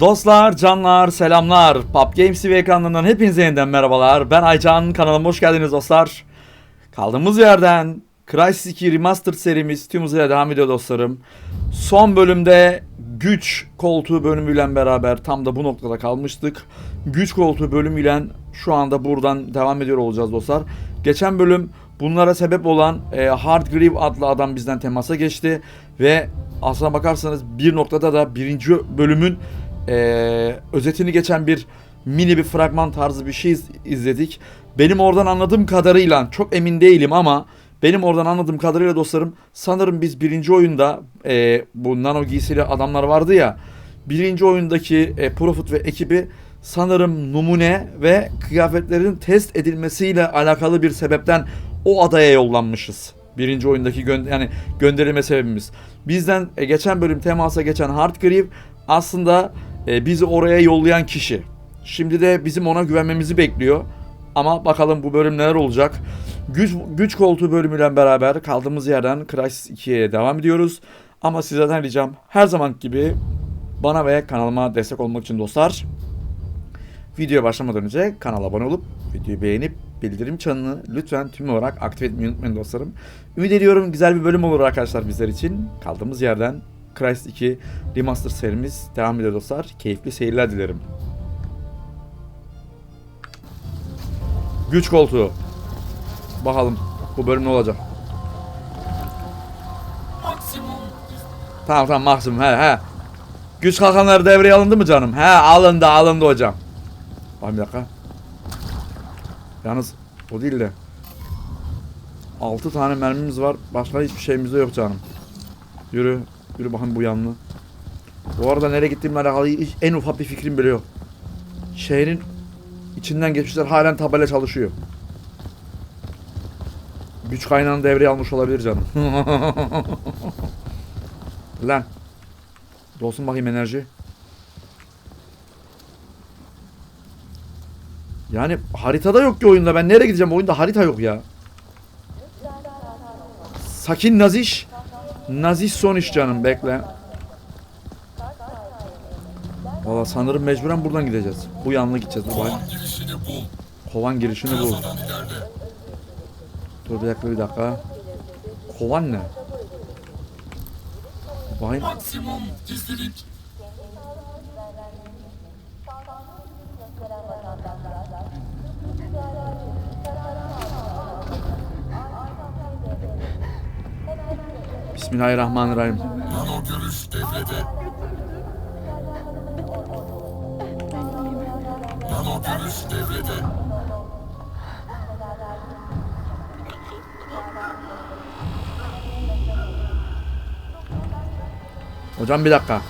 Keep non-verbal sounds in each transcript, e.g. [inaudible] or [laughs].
Dostlar, canlar, selamlar. Pub Games TV ekranlarından hepinize yeniden merhabalar. Ben Aycan, kanalıma hoş geldiniz dostlar. Kaldığımız yerden Crysis 2 Remastered serimiz tüm hızıyla devam ediyor dostlarım. Son bölümde güç koltuğu bölümüyle beraber tam da bu noktada kalmıştık. Güç koltuğu bölümüyle şu anda buradan devam ediyor olacağız dostlar. Geçen bölüm bunlara sebep olan e, Hard Grieve adlı adam bizden temasa geçti ve aslına bakarsanız bir noktada da birinci bölümün e, özetini geçen bir mini bir fragman tarzı bir şey iz- izledik. Benim oradan anladığım kadarıyla çok emin değilim ama benim oradan anladığım kadarıyla dostlarım sanırım biz birinci oyunda e, bu nano giysili adamlar vardı ya birinci oyundaki e, Profit ve ekibi sanırım numune ve kıyafetlerin test edilmesiyle alakalı bir sebepten o adaya yollanmışız. Birinci oyundaki gö- yani gönderilme sebebimiz. Bizden e, geçen bölüm temasa geçen Hard Grieve aslında e, bizi oraya yollayan kişi. Şimdi de bizim ona güvenmemizi bekliyor. Ama bakalım bu bölüm neler olacak. Güç, güç koltuğu bölümüyle beraber kaldığımız yerden Crysis 2'ye devam ediyoruz. Ama sizlerden ricam her zaman gibi bana ve kanalıma destek olmak için dostlar. Videoya başlamadan önce kanala abone olup videoyu beğenip bildirim çanını lütfen tüm olarak aktif etmeyi unutmayın dostlarım. Ümit ediyorum güzel bir bölüm olur arkadaşlar bizler için. Kaldığımız yerden Crysis 2 Remaster serimiz devam ediyor dostlar. Keyifli seyirler dilerim. Güç koltuğu. Bakalım bu bölüm ne olacak. Tamam tamam maksimum he he. Güç kalkanları devreye alındı mı canım? He alındı alındı hocam. Bak bir dakika. Yalnız o değil de 6 tane mermimiz var. Başka hiçbir şeyimiz de yok canım. Yürü. Yürü bakın bu yanlı. Bu arada nereye gittiğimle alakalı hiç- en ufak bir fikrim bile yok. Şehrin içinden geçmişler halen tabela çalışıyor. Güç kaynağını devreye almış olabilir canım. [laughs] Lan. Dolsun bakayım enerji. Yani haritada yok ki oyunda. Ben nereye gideceğim? Oyunda harita yok ya. Sakin Naziş. Naziş son iş canım. Bekle. Valla sanırım mecburen buradan gideceğiz. Bu yanına gideceğiz. Bay- girişini bul. Kovan girişini bul. Dur bir dakika bir dakika. Kovan ne? Bakayım. Maksimum gizlilik. Bismillahirrahmanirrahim. Devrede. Nano görüş. Hocam bir dakika.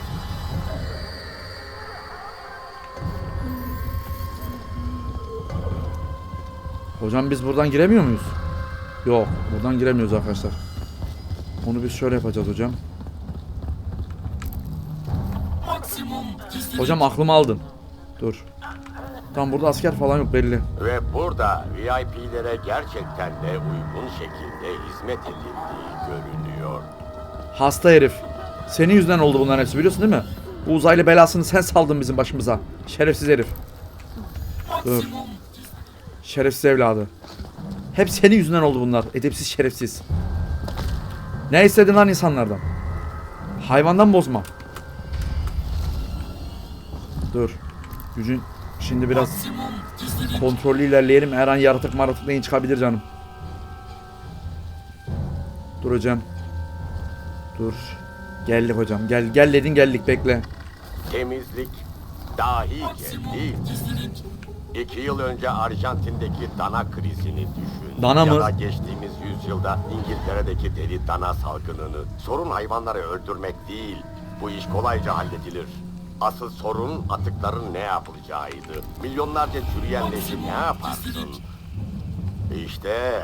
Hocam biz buradan giremiyor muyuz? Yok, buradan giremiyoruz arkadaşlar. Onu biz şöyle yapacağız hocam. Hocam aklımı aldın. Dur. Tam burada asker falan yok belli. Ve burada VIP'lere gerçekten de uygun şekilde hizmet edildiği görünüyor. Hasta herif. Senin yüzünden oldu bunların hepsi biliyorsun değil mi? Bu uzaylı belasını sen saldın bizim başımıza. Şerefsiz herif. Dur. Şerefsiz evladı. Hep senin yüzünden oldu bunlar. Edepsiz şerefsiz. Ne istedin lan insanlardan? Hayvandan bozma. Dur. Gücün şimdi biraz kontrollü ilerleyelim. Her an yaratık maratık neyin çıkabilir canım. Dur hocam. Dur. Geldik hocam. Gel gel dedin geldik bekle. Temizlik değil. Gizlilik. İki yıl önce Arjantin'deki dana krizini düşün. Dana mı? Ya da geçtiğimiz yüzyılda İngiltere'deki deli dana salgınını. Sorun hayvanları öldürmek değil. Bu iş kolayca halledilir. Asıl sorun atıkların ne yapılacağıydı. Milyonlarca çürüyen leşi ne yaparsın? İşte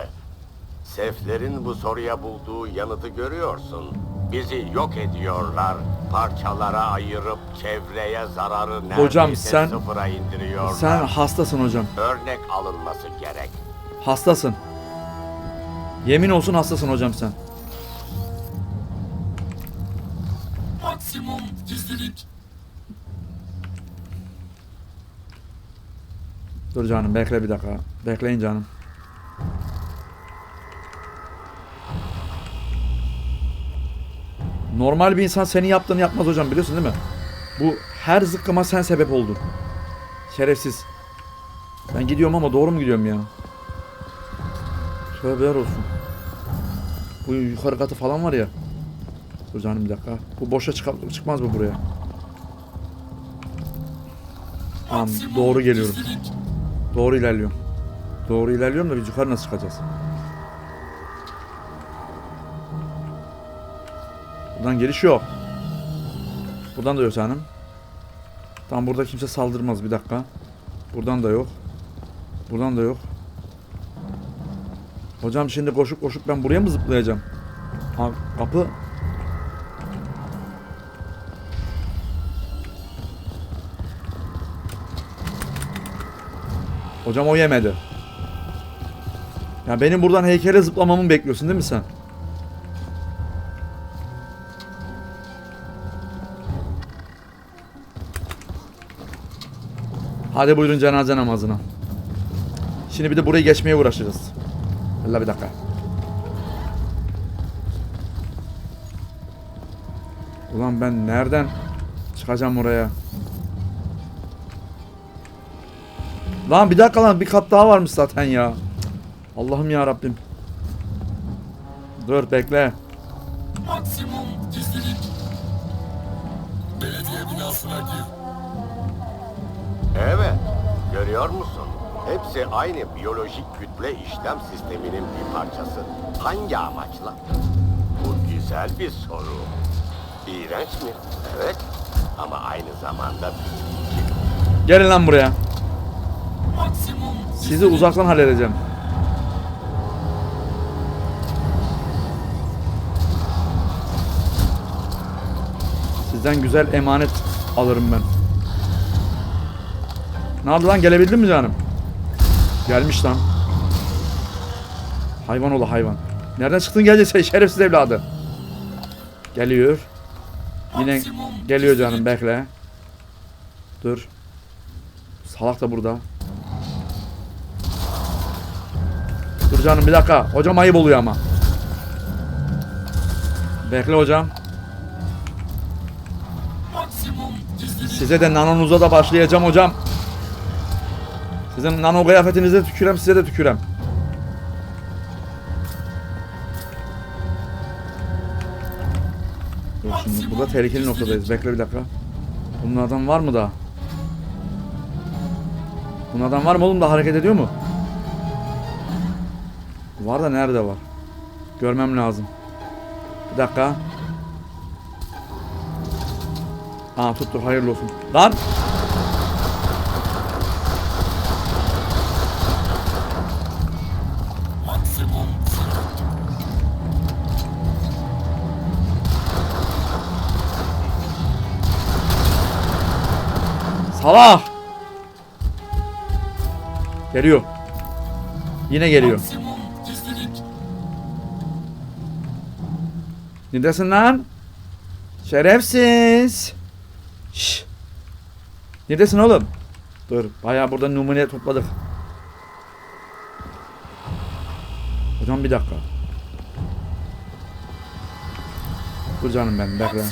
Seflerin bu soruya bulduğu yanıtı görüyorsun. Bizi yok ediyorlar. Parçalara ayırıp çevreye zararı neredeyse Hocam sen- sıfıra indiriyorlar. Sen hastasın hocam. Örnek alınması gerek. Hastasın. Yemin olsun hastasın hocam sen. Maksimum gizlilik. Dur canım bekle bir dakika. Bekleyin canım. Normal bir insan senin yaptığını yapmaz hocam biliyorsun değil mi? Bu her zıkkıma sen sebep oldun. Şerefsiz. Ben gidiyorum ama doğru mu gidiyorum ya? Tövbeler olsun. Bu yukarı katı falan var ya. Dur canım bir dakika. Bu boşa çık çıkmaz mı buraya? Tamam doğru geliyorum. Doğru ilerliyorum. Doğru ilerliyorum da biz yukarı nasıl çıkacağız? Buradan geliş yok. Buradan da yok canım. Tam burada kimse saldırmaz bir dakika. Buradan da yok. Buradan da yok. Hocam şimdi koşup koşup ben buraya mı zıplayacağım? Ha, kapı. Hocam o yemedi. Ya benim buradan heykele zıplamamı bekliyorsun değil mi sen? Hadi buyurun cenaze namazına. Şimdi bir de burayı geçmeye uğraşacağız. Allah bir dakika. Ulan ben nereden çıkacağım oraya? Lan bir dakika lan bir kat daha varmış zaten ya. Allah'ım ya Rabbim. Dur bekle. Maksimum gizlilik. Belediye binasına gir. Evet, görüyor musun? Hepsi aynı biyolojik kütle işlem sisteminin bir parçası. Hangi amaçla? Bu güzel bir soru. İğrenç mi? Evet. Ama aynı zamanda bilgi. Gelin lan buraya. Maksimum Sizi uzaktan halledeceğim. Sizden güzel emanet alırım ben. Ne oldu lan gelebildin mi canım? Gelmiş lan. Hayvan ola hayvan. Nereden çıktın gelecek şey şerefsiz evladı. Geliyor. Yine geliyor canım bekle. Dur. Salak da burada. Dur canım bir dakika. Hocam ayıp oluyor ama. Bekle hocam. Size de nanonuza da başlayacağım hocam. Sizin nano kıyafetinize tükürem size de tükürem. Burada tehlikeli noktadayız. Bekle bir dakika. Bunlardan var mı daha? Bunlardan var mı oğlum da hareket ediyor mu? Var da nerede var? Görmem lazım. Bir dakika. Aa tuttu hayırlı olsun. Lan! Salah! Geliyor. Yine geliyor. Neredesin lan? Şerefsiz. Şş. Neredesin oğlum? Dur. Bayağı burada numune topladık. Hocam bir dakika. Dur canım ben bekle.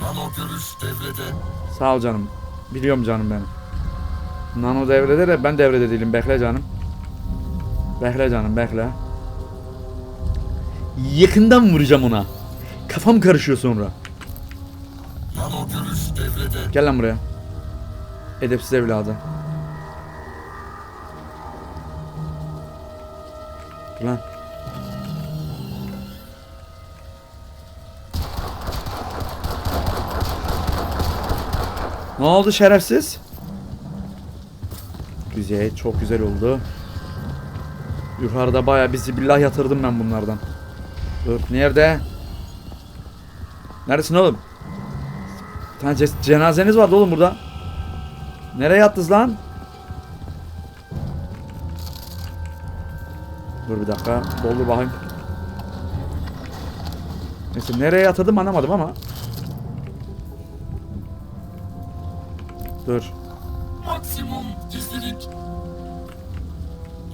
Nano görüş devrede. Sağ ol canım. Biliyorum canım benim. Nano devrede de ben devrede değilim. Bekle canım. Bekle canım bekle. Yakından vuracağım ona. Kafam karışıyor sonra. Nano görüş devrede. Gel lan buraya. Edepsiz evladı. Dur lan. Ne oldu şerefsiz? Güzel, çok güzel oldu. Yukarıda bayağı bizi billah yatırdım ben bunlardan. Dur, nerede? Neredesin oğlum? Bir tane ce- cenazeniz vardı oğlum burada. Nereye yattınız lan? Dur bir dakika. Doldur bakayım. Neyse nereye yatırdım anlamadım ama. Dur. Maksimum gizlilik.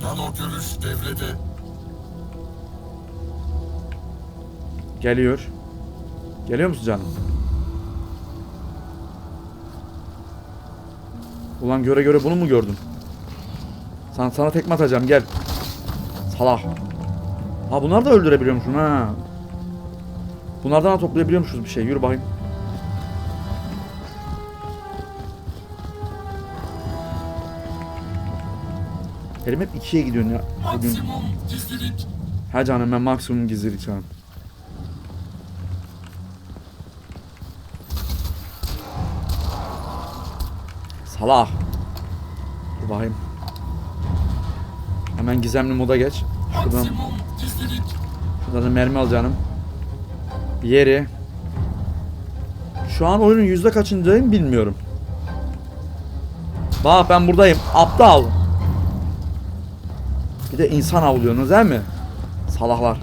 Nano görüş devrede. Geliyor. Geliyor musun canım? Ulan göre göre bunu mu gördün? Sana, sana tekme atacağım gel. Salah. Ha bunlar da öldürebiliyormuşsun ha. Bunlardan da toplayabiliyormuşuz bir şey. Yürü bakayım. Elim hep ikiye gidiyorsun ya. Bugün. Ha canım ben maksimum gizlilik canım. Salah. Dur bakayım. Hemen gizemli moda geç. Şuradan, şuradan da mermi al canım. Yeri. Şu an oyunun yüzde kaçıncıyım bilmiyorum. Bak ben buradayım. Aptal. Bir de insan avlıyorsunuz değil mi? Salaklar.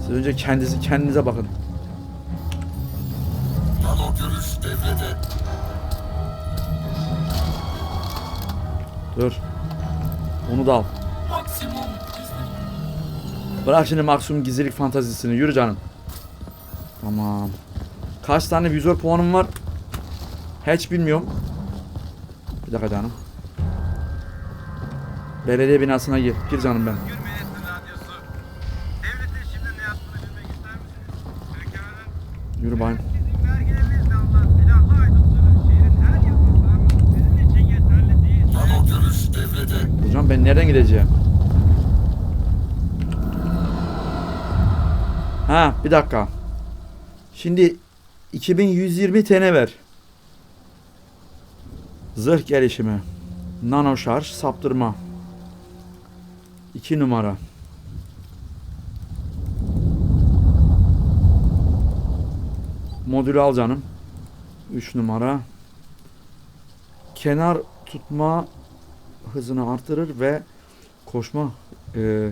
Siz önce kendinizi kendinize bakın. Nano görüş devrede. Dur. Onu da al. Maksimum. Bırak şimdi maksimum gizlilik fantazisini. Yürü canım. Tamam. Kaç tane vizör puanım var? Hiç bilmiyorum. Bir dakika canım. Belediye binasına gir. Gir canım ben. Yürü bayım. Hocam ben nereden gideceğim? Ha bir dakika. Şimdi 2120 TN ver. Zırh gelişimi. Nano şarj saptırma. 2 numara. Modülü al canım. 3 numara. Kenar tutma hızını artırır ve koşma e,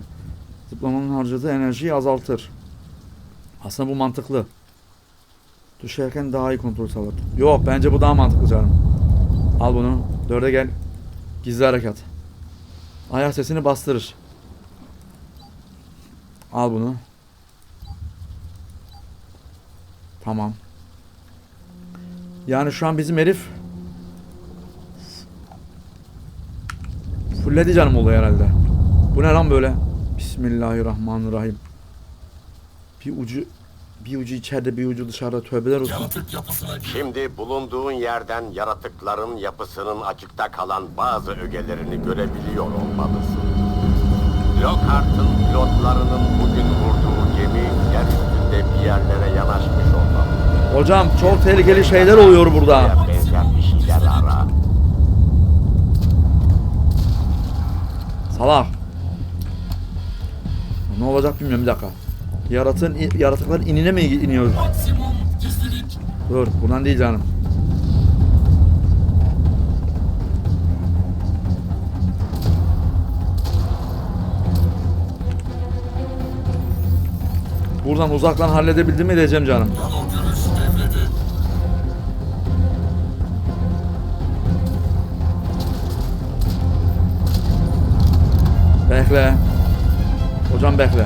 zıplamanın harcadığı enerjiyi azaltır. Aslında bu mantıklı. Düşerken daha iyi kontrol sağlar. Yok bence bu daha mantıklı canım. Al bunu. Dörde gel. Gizli harekat. Ayak sesini bastırır. Al bunu. Tamam. Yani şu an bizim herif Fulledi canım oluyor herhalde. Bu ne lan böyle? Bismillahirrahmanirrahim. Bir ucu bir ucu içeride bir ucu dışarıda tövbeler olsun. Yaratık yapısına. Şimdi bulunduğun yerden yaratıkların yapısının açıkta kalan bazı ögelerini görebiliyor olmalısın. Lockhart'ın pilotlarının bugün vurduğu gemi yer üstünde bir yerlere yanaşmış olmalı. Hocam çok tehlikeli şeyler oluyor burada. Benzer bir şeyler ara. Salak. Ne olacak bilmiyorum bir dakika. Yaratığın yaratıklar inine mi iniyor? Dur buradan değil canım. Buradan uzaktan halledebildim mi diyeceğim canım. Bekle. Hocam bekle.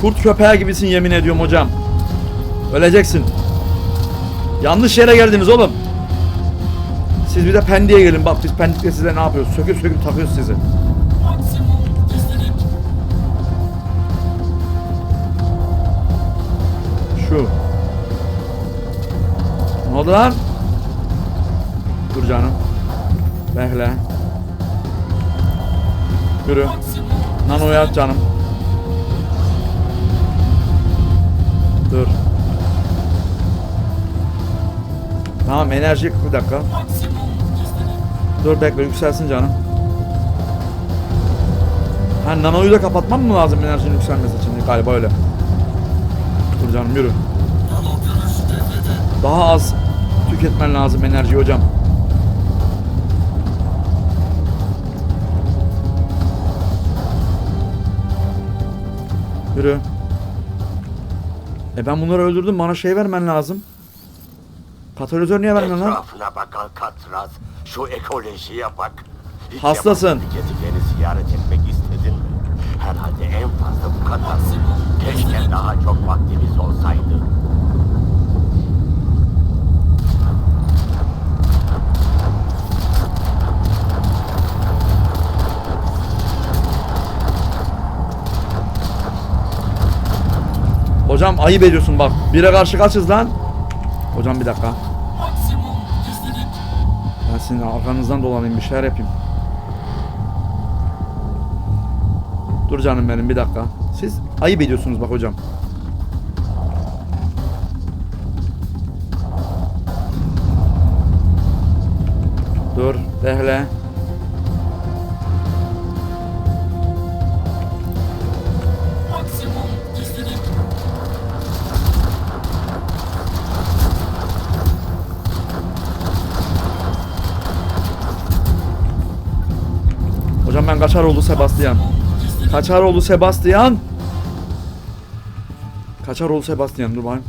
Kurt köpeği gibisin yemin ediyorum hocam. Öleceksin. Yanlış yere geldiniz oğlum. Siz bir de Pendik'e gelin. Bak biz Pendik'te size ne yapıyoruz? Söküp söküp takıyoruz sizi. Şu. Ne oldu lan? Dur canım. Bekle. Yürü. Nano'ya at canım. Tamam enerji bir dakika. Dur bekle yükselsin canım. Ha nanoyu da kapatmam mı lazım enerjinin yükselmesi için galiba öyle. Dur canım yürü. Daha az tüketmen lazım enerji hocam. Yürü. E ben bunları öldürdüm. Bana şey vermen lazım. Katalizör niye vermiyorsun lan? Etrafına bak Alcatraz. Şu ekolojiye bak. Hiç Hastasın. yabancı bir gezegeni ziyaret etmek istedin mi? Herhalde en fazla bu kadar. Keşke daha çok vaktimiz olsaydı. Hocam ayıp ediyorsun bak. Bire karşı kaçız lan? Hocam bir dakika. Ben sizin arkanızdan dolanayım bir şeyler yapayım. Dur canım benim bir dakika. Siz ayıp ediyorsunuz bak hocam. Dur, bekle. Hocam ben kaçar oldu Sebastian. Kaçar oldu Sebastian. Kaçar oldu Sebastian dur bakayım.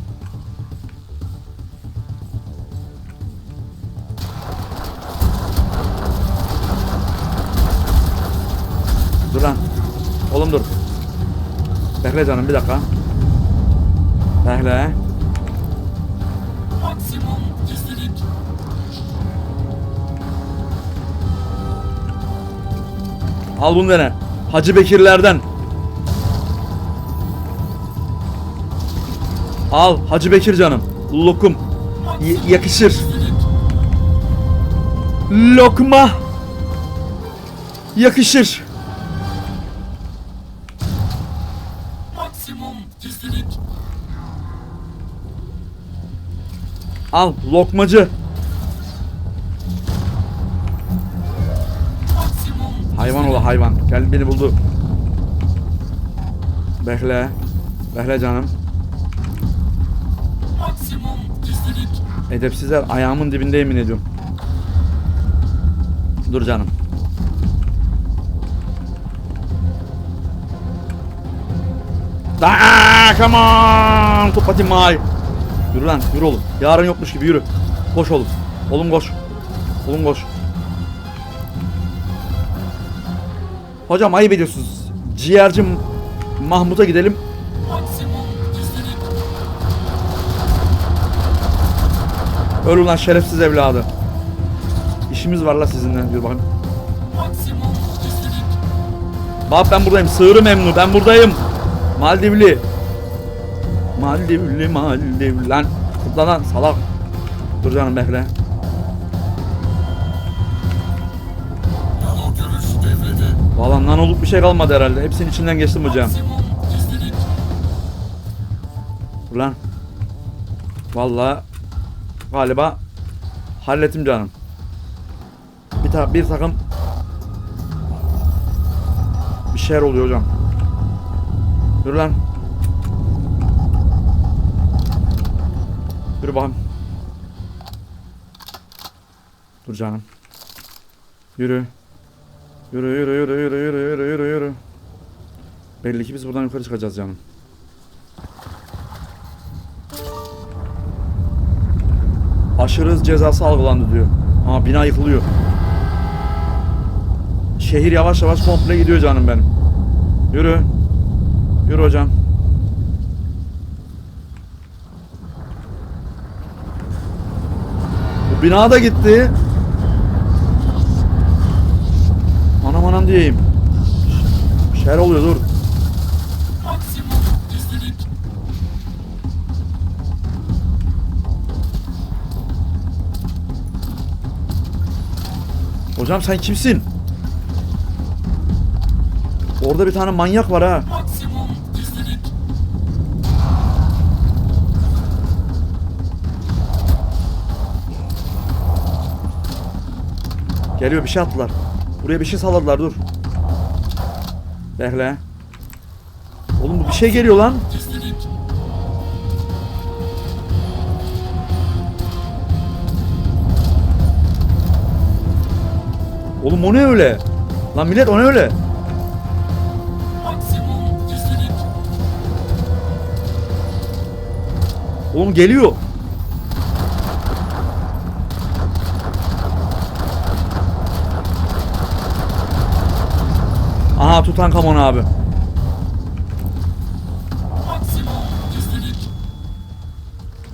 Dur lan. Oğlum dur. Bekle canım bir dakika. Bekle. Al bunu dene. Hacı Bekirlerden. Al Hacı Bekir canım. Lokum. Y- yakışır. Lokma. Yakışır. Al lokmacı. Hayvan ola hayvan. Gel beni buldu. Bekle. Bekle canım. Edepsizler ayağımın dibinde yemin ediyorum. Dur canım. Aa, come on. Top atayım ay. Yürü lan yürü oğlum. Yarın yokmuş gibi yürü. Koş oğlum. Oğlum koş. Oğlum koş. Hocam ayıp ediyorsunuz. Ciğerci Mahmut'a gidelim. Öl ulan şerefsiz evladı. İşimiz var la sizinle diyor bakın. Bak ben buradayım. Sığırı memnu. Ben buradayım. Maldivli. Maldivli Maldivli. Lan. Kutla lan salak. Dur canım bekle. Valla nan olup bir şey kalmadı herhalde. Hepsinin içinden geçtim hocam. Maksimum gizlilik. Dur lan. Valla galiba hallettim canım. Bir, ta bir takım bir şeyler oluyor hocam. Dur lan. Yürü bakayım. Dur canım. Yürü. Yürü yürü yürü yürü yürü yürü yürü yürü. Belli ki biz buradan yukarı çıkacağız canım. Aşırı cezası algılandı diyor. Aa bina yıkılıyor. Şehir yavaş yavaş komple gidiyor canım benim. Yürü. Yürü hocam. Bu bina da gitti. Anam diyeyim. Şeyler oluyor dur. Hocam sen kimsin? Orada bir tane manyak var ha. Geliyor bir şey attılar. Buraya bir şey salladılar dur. Bekle. Oğlum bu bir şey geliyor lan. Oğlum o ne öyle? Lan millet o ne öyle? Oğlum geliyor. Aha Tutankamon abi.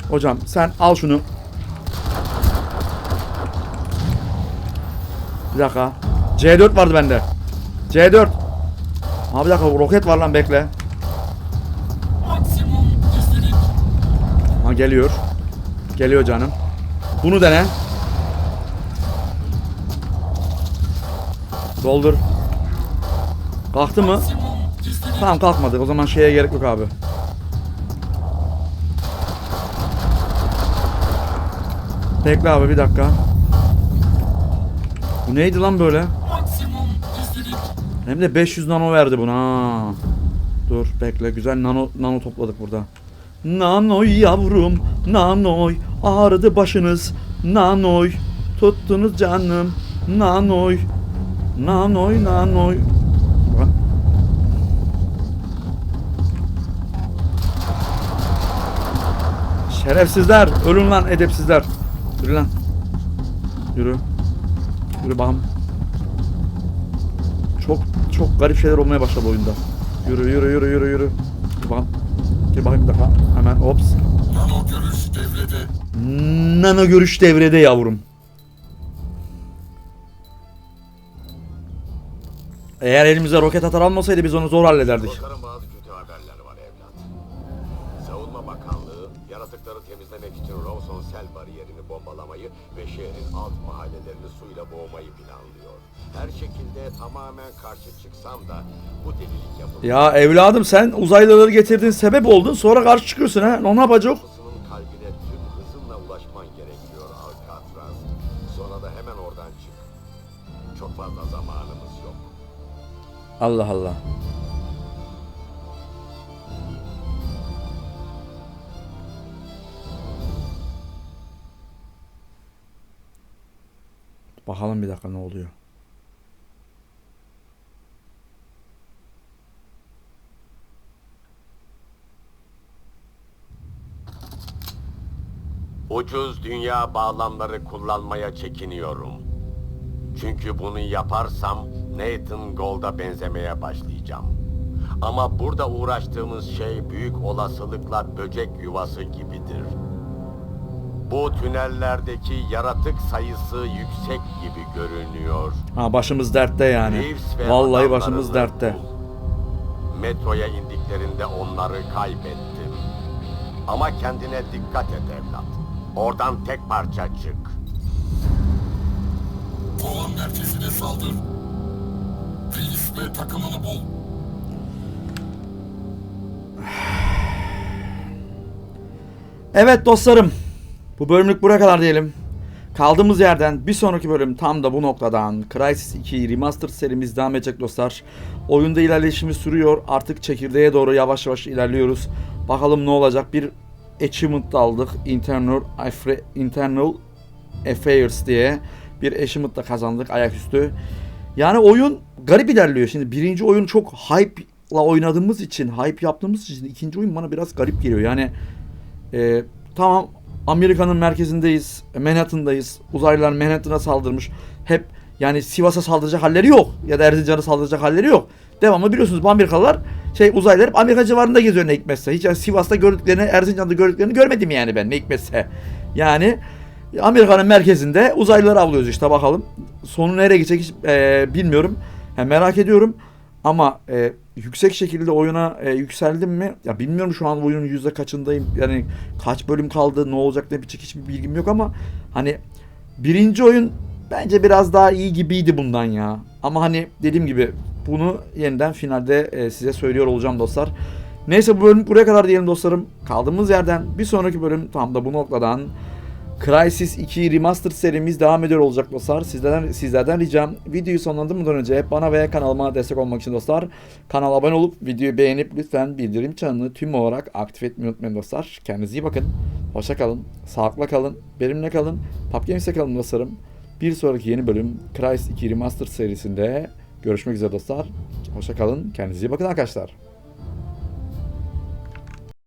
Hocam sen al şunu. Bir dakika. C4 vardı bende. C4. Abi bir dakika roket var lan bekle. Ha geliyor. Geliyor canım. Bunu dene. Doldur. Kalktı mı? Tamam kalkmadı. O zaman şeye gerek yok abi. Bekle abi bir dakika. Bu neydi lan böyle? Hem de 500 nano verdi buna. Dur bekle güzel nano nano topladık burada. Nanoy yavrum, nanoy ağrıdı başınız, nanoy tuttunuz canım, nanoy, nanoy nanoy. Şerefsizler, ölün lan edepsizler. Yürü lan. Yürü. Yürü bakalım. Çok çok garip şeyler olmaya başladı oyunda. Yürü yürü yürü yürü yürü. Dur bakalım. Gel bakayım bir dakika. Hemen ops. Nano görüş devrede. Nano görüş devrede yavrum. Eğer elimize roket atar almasaydı biz onu zor hallederdik. Dostlarım boğmayı planlıyor. Her şekilde tamamen karşı çıksam da bu delilik yapılır. Ya evladım sen uzaylıları getirdin sebep oldun sonra karşı çıkıyorsun ha. Ne yapacak? Kapısının kalbine tüm hızınla ulaşman gerekiyor Alcatraz. Sonra da hemen oradan çık. Çok fazla zamanımız yok. Allah Allah. Bakalım bir dakika ne oluyor. Ucuz dünya bağlamları kullanmaya çekiniyorum. Çünkü bunu yaparsam Nathan Gold'a benzemeye başlayacağım. Ama burada uğraştığımız şey büyük olasılıkla böcek yuvası gibidir. Bu tünellerdeki yaratık sayısı yüksek gibi görünüyor. Ha başımız dertte yani. Reeves ve Vallahi başımız adamlarını dertte. bul. Metroya indiklerinde onları kaybettim. Ama kendine dikkat et evlat. Oradan tek parça çık. Kovan merkezine saldır. Reis ve takımını bul. Evet dostlarım. Bu bölümlük buraya kadar diyelim. Kaldığımız yerden bir sonraki bölüm tam da bu noktadan Crysis 2 Remastered serimiz devam edecek dostlar. Oyunda ilerleyişimiz sürüyor. Artık çekirdeğe doğru yavaş yavaş ilerliyoruz. Bakalım ne olacak. Bir achievement aldık. Internal, Internal Affairs diye bir achievement da kazandık ayaküstü. Yani oyun garip ilerliyor. Şimdi birinci oyun çok hype'la oynadığımız için, hype yaptığımız için ikinci oyun bana biraz garip geliyor. Yani ee, tamam Amerika'nın merkezindeyiz. Manhattan'dayız. Uzaylılar Manhattan'a saldırmış. Hep yani Sivas'a saldıracak halleri yok. Ya da Erzincan'a saldıracak halleri yok. Devamlı biliyorsunuz bu Amerikalılar şey uzaylılar hep Amerika civarında geziyor ne hikmetse. Hiç yani Sivas'ta gördüklerini, Erzincan'da gördüklerini görmedim yani ben ne hikmetse. Yani Amerika'nın merkezinde uzaylıları avlıyoruz işte bakalım. Sonu nereye gidecek hiç e, bilmiyorum. Ha, merak ediyorum. Ama e, yüksek şekilde oyuna e, yükseldim mi? Ya bilmiyorum şu an oyunun yüzde kaçındayım. Yani kaç bölüm kaldı, ne olacak ne bitecek hiçbir bilgim yok ama hani birinci oyun bence biraz daha iyi gibiydi bundan ya. Ama hani dediğim gibi bunu yeniden finalde e, size söylüyor olacağım dostlar. Neyse bu bölüm buraya kadar diyelim dostlarım. Kaldığımız yerden bir sonraki bölüm tam da bu noktadan Crysis 2 Remastered serimiz devam ediyor olacak dostlar. Sizlerden sizlerden ricam videoyu sonlandırmadan önce bana ve kanalıma destek olmak için dostlar kanala abone olup videoyu beğenip lütfen bildirim çanını tüm olarak aktif etmeyi unutmayın dostlar. Kendinize iyi bakın. Hoşça kalın. Sağlıkla kalın. Benimle kalın. PUBG'ye kalın dostlarım. Bir sonraki yeni bölüm Crysis 2 Remastered serisinde görüşmek üzere dostlar. Hoşça kalın. Kendinize iyi bakın arkadaşlar.